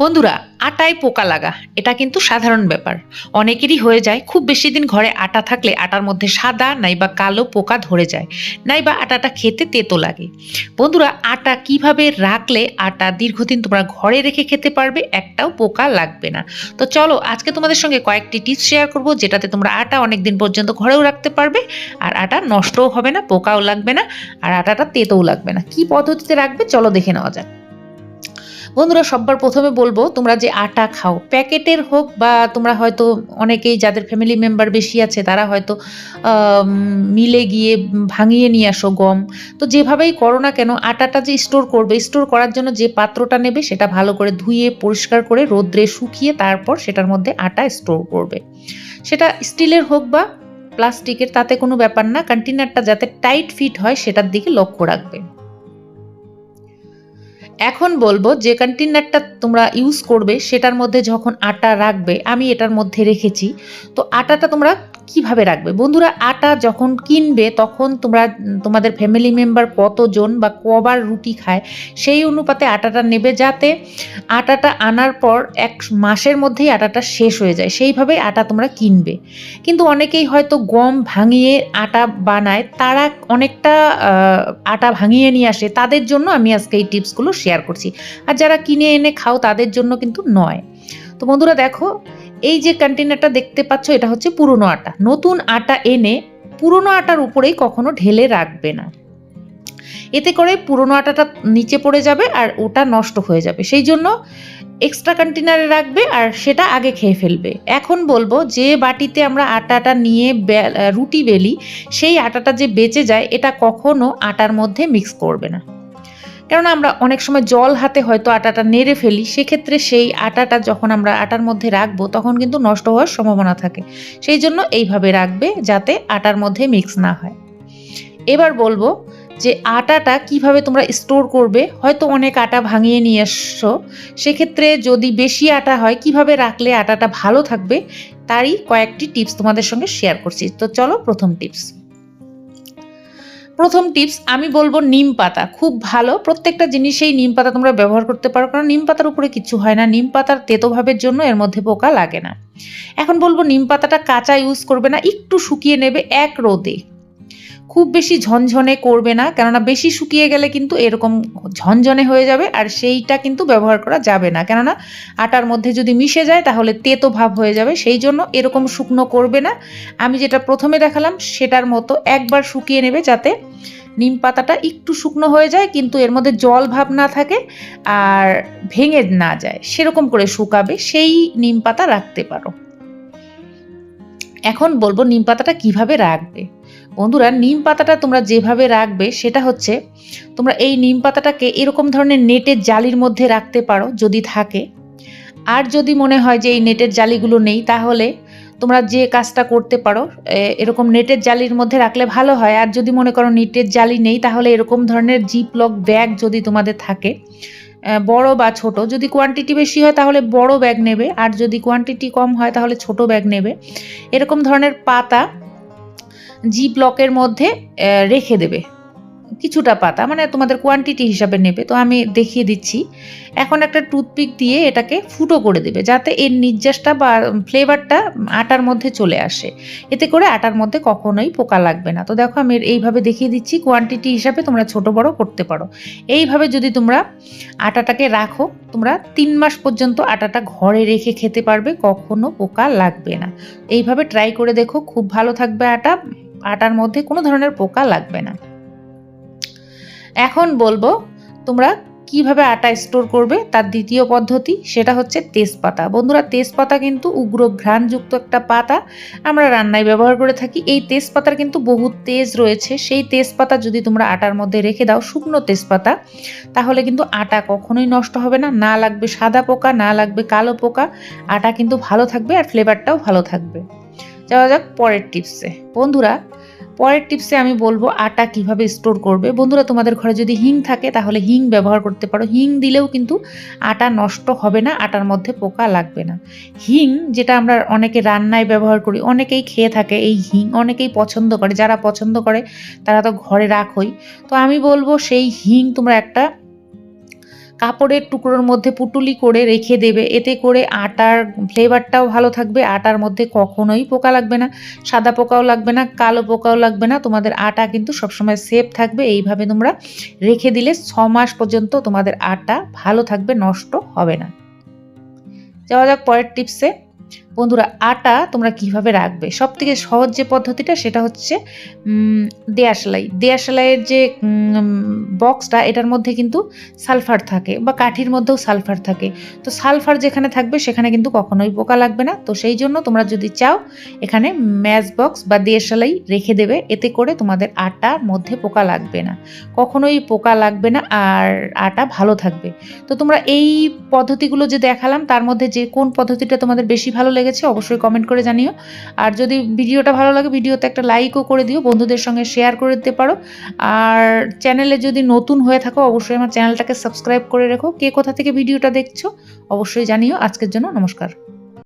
বন্ধুরা, আটায় পোকা লাগা, এটা কিন্তু সাধারণ ব্যাপার। অনেকেরই হয়ে যায়, খুব বেশি দিন ঘরে আটা থাকলে আটার মধ্যে সাদা নাইবা কালো পোকা ধরে যায়, নাইবা আটাটা খেতে তেতো লাগে। বন্ধুরা, আটা কীভাবে রাখলে আটা দীর্ঘদিন তোমরা ঘরে রেখে খেতে পারবে, একটাও পোকা লাগবে না। তো চলো, আজকে তোমাদের সঙ্গে কয়েকটি টিপস শেয়ার করব, যেটাতে তোমরা আটা অনেক দিন পর্যন্ত ঘরেও রাখতে পারবে, আর আটা নষ্টও হবে না, পোকাও লাগবে না, আর আটাটা তেতোও লাগবে না। কি পদ্ধতিতে রাখবে, চলো দেখে নেওয়া যাক। বন্ধুরা, সব্বার প্রথমে বলব, তোমরা যে আটা খাও, প্যাকেটের হোক বা তোমরা হয়তো অনেকেই যাদের ফ্যামিলি মেম্বার বেশি আছে, তারা হয়তো মিলে গিয়ে ভাঙিয়ে নিয়ে আসো গম। তো যেভাবেই করো না কেন, আটাটা যে স্টোর করবে স্টোর করার জন্য যে পাত্রটা নেবে, সেটা ভালো করে ধুয়ে, পরিষ্কার করে রোদ্রে শুকিয়ে তারপর সেটার মধ্যে আটা স্টোর করবে। সেটা স্টিলের হোক বা প্লাস্টিকের, তাতে কোনো ব্যাপার না কন্টেনারটা যাতে টাইট ফিট হয়, সেটার দিকে লক্ষ্য রাখবে। এখন বলব যে কন্টেনারটা তোমরা ইউজ করবে, সেটার মধ্যে যখন আটা রাখবে, আমি এটার মধ্যে রেখেছি। তো আটাটা তোমরা কীভাবে রাখবে? বন্ধুরা, আটা যখন কিনবে, তখন তোমরা, তোমাদের ফ্যামিলি মেম্বার কতজন বা কবার রুটি খায়, সেই অনুপাতে আটাটা নেবে যাতে আটাটা আনার পর এক মাসের মধ্যেই আটাটা শেষ হয়ে যায়। সেইভাবে আটা তোমরা কিনবে। কিন্তু অনেকেই হয়তো গম ভাঙিয়ে আটা বানায়, তারা অনেকটা আটা ভাঙিয়ে নিয়ে আসে। তাদের জন্য আমি আজকে এই টিপসগুলো শেয়ার করছি। আর যারা কিনে এনে খাও, তাদের জন্য কিন্তু নয়। তো বন্ধুরা, দেখো এই যে কন্টেনারটা দেখতে পাচ্ছ, এটা হচ্ছে পুরনো আটা। নতুন আটা এনে পুরনো আটার উপরেই কখনো ঢেলে রাখবে না। এতে করে পুরনো আটাটা নিচে পড়ে যাবে আর ওটা নষ্ট হয়ে যাবে। সেই জন্য এক্সট্রা কন্টেনারে রাখবে আর সেটা আগে খেয়ে ফেলবে। এখন বলব, যে বাটিতে আমরা আটাটা নিয়ে রুটি বেলি, সেই আটাটা যে বেঁচে যায়, এটা কখনো আটার মধ্যে মিক্স করবে না। কেননা আমরা অনেক সময় জল হাতে হয়তো আটাটা নেড়ে ফেলি, সেক্ষেত্রে সেই আটাটা যখন আমরা আটার মধ্যে রাখব, তখন কিন্তু নষ্ট হওয়ার সম্ভাবনা থাকে। সেই জন্য এইভাবে রাখবে যাতে আটার মধ্যে মিক্স না হয়। এবার বলব যে আটাটা কীভাবে তোমরা স্টোর করবে, হয়তো অনেক আটা ভাঙিয়ে নিয়ে এসছো, সেক্ষেত্রে যদি বেশি আটা হয়, কীভাবে রাখলে আটাটা ভালো থাকবে, তারই কয়েকটি টিপস তোমাদের সঙ্গে শেয়ার করছি। তো চলো প্রথম টিপস প্রথম টিপস আমি বলব নিম পাতা। খুব ভালো। প্রত্যেকটা জিনিসেই নিম পাতা তোমরা ব্যবহার করতে পারো। কারণ নিম পাতার উপরে কিছু হয় না। নিম পাতার তেতোভাবের জন্য এর মধ্যে পোকা লাগে না। এখন বলব নিম পাতাটা কাঁচা ইউজ করবে না। একটু শুকিয়ে নেবে এক রোদে। খুব বেশি ঝনঝনে করবে না, কেননা বেশি শুকিয়ে গেলে কিন্তু এরকম ঝনঝনে হয়ে যাবে আর সেইটা কিন্তু ব্যবহার করা যাবে না। কেননা আটার মধ্যে যদি মিশে যায় তাহলে তেতো ভাব হয়ে যাবে, সেই জন্য এরকম শুকনো করবে না। আমি যেটা প্রথমে দেখালাম সেটার মতো একবার শুকিয়ে নেবে যাতে নিম পাতাটা একটু শুকনো হয়ে যায়, কিন্তু এর মধ্যে জল ভাব না থাকে আর ভেঙে না যায়। সেরকম করে শুকাবে, সেই নিম পাতা রাখতে পারো। এখন বলব নিম পাতাটা কীভাবে রাখবে। বন্ধুরা, নিম পাতাটা তোমরা যেভাবে রাখবে, সেটা হচ্ছে তোমরা এই নিম পাতাটাকে এরকম ধরনের নেটের জালির মধ্যে রাখতে পারো যদি থাকে। আর যদি মনে হয় যে এই নেটের জালিগুলো নেই, তাহলে তোমরা যে কাজটা করতে পারো এরকম নেটের জালির মধ্যে রাখলে ভালো হয়। আর যদি মনে করো নেটের জালি নেই, তাহলে এরকম ধরনের জিপ লক ব্যাগ যদি তোমাদের থাকে বড় বা ছোট, যদি কোয়ান্টিটি বেশি হয়, তাহলে বড় ব্যাগ নেবে। আর যদি কোয়ান্টিটি কম হয়, তাহলে ছোট ব্যাগ নেবে। এরকম ধরনের পাতা জি ব্লকের মধ্যে রেখে দেবে। কিছুটা পাতা মানে তোমাদের কোয়ান্টিটি হিসাবে নেবে। তো আমি দেখিয়ে দিচ্ছি। এখন একটা টুথপিক দিয়ে এটাকে ফুটো করে দেবে, যাতে এর নির্যাসটা বা ফ্লেভারটা আটার মধ্যে চলে আসে। এতে করে আটার মধ্যে কখনোই পোকা লাগবে না। তো দেখো, আমি এইভাবে দেখিয়ে দিচ্ছি। কোয়ান্টিটি হিসাবে তোমরা ছোট বড় করতে পারো। এইভাবে যদি তোমরা আটাটাকে রাখো, তোমরা তিন মাস পর্যন্ত আটাটা ঘরে রেখে খেতে পারবে, কখনো পোকা লাগবে না। এইভাবে ট্রাই করে দেখো। খুব ভালো থাকবে আটা। আটার মধ্যে কোনো ধরনের পোকা লাগবে না। এখন বলব, তোমরা কীভাবে আটা স্টোর করবে তার দ্বিতীয় পদ্ধতি, সেটা হচ্ছে তেজপাতা। বন্ধুরা, তেজপাতা কিন্তু উগ্র ঘ্রাণযুক্ত একটা পাতা। আমরা রান্নায় ব্যবহার করে থাকি। এই তেজপাতার কিন্তু বহু তেজ রয়েছে। সেই তেজপাতা যদি তোমরা আটার মধ্যে রেখে দাও, শুকনো তেজপাতা, তাহলে কিন্তু আটা কখনোই নষ্ট হবে না। না লাগবে সাদা পোকা, না লাগবে কালো পোকা। আটা কিন্তু ভালো থাকবে আর ফ্লেভারটাও ভালো থাকবে। যাওয়া যাক পরের টিপসে বন্ধুরা, পরের টিপসে আমি বলব আটা কীভাবে স্টোর করবে। বন্ধুরা, তোমাদের ঘরে যদি হিং থাকে, তাহলে হিং ব্যবহার করতে পারো। হিং দিলেও কিন্তু আটা নষ্ট হবে না, আটার মধ্যে পোকা লাগবে না। হিং, যেটা আমরা অনেকে রান্নায় ব্যবহার করি, অনেকেই খেয়ে থাকে এই হিং, অনেকেই পছন্দ করে। যারা পছন্দ করে, তারা তো ঘরে রাখই। তো আমি বলব সেই হিং তোমরা একটা কাপড়ের টুকরোর মধ্যে পুটুলি করে রেখে দেবে। এতে করে আটার ফ্লেভারটাও ভালো থাকবে। আটার মধ্যে কখনোই পোকা লাগবে না। সাদা পোকাও লাগবে না, কালো পোকাও লাগবে না। তোমাদের আটা কিন্তু সবসময় সেফ থাকবে। এইভাবে তোমরা রেখে দিলে ছ মাস পর্যন্ত তোমাদের আটা ভালো থাকবে, নষ্ট হবে না। যাওয়া যাক পরের টিপসে বন্ধুরা, আটা তোমরা কীভাবে রাখবে? সব থেকে সহজ যে পদ্ধতিটা সেটা হচ্ছে দেয়া সেলাই। দেয়া সেলাইয়ের যে বক্সটা, এটার মধ্যে কিন্তু সালফার থাকে বা কাঠির মধ্যেও সালফার থাকে। তো সালফার যেখানে থাকবে, সেখানে কিন্তু কখনোই পোকা লাগবে না। তো সেই জন্য তোমরা যদি চাও, এখানে ম্যাচ বক্স বা দেয়া সেলাই রেখে দেবে। এতে করে তোমাদের আটার মধ্যে পোকা লাগবে না। কখনোই পোকা লাগবে না আর আটা ভালো থাকবে। তো তোমরা এই পদ্ধতিগুলো যে দেখালাম, তার মধ্যে যে কোন পদ্ধতিটা তোমাদের বেশি ভালো লেগেছে, অবশ্যই কমেন্ট করে জানিও। আর যদি ভিডিওটা ভালো লাগে, ভিডিওতে একটা লাইকও করে দিও, বন্ধুদের সঙ্গে শেয়ার করে দিতে পারো। আর চ্যানেলে যদি নতুন হয়ে থাকো, অবশ্যই আমার চ্যানেলটাকে সাবস্ক্রাইব করে রেখো। কে কোথা থেকে ভিডিওটা দেখছ, অবশ্যই জানিও। আজকের জন্য নমস্কার।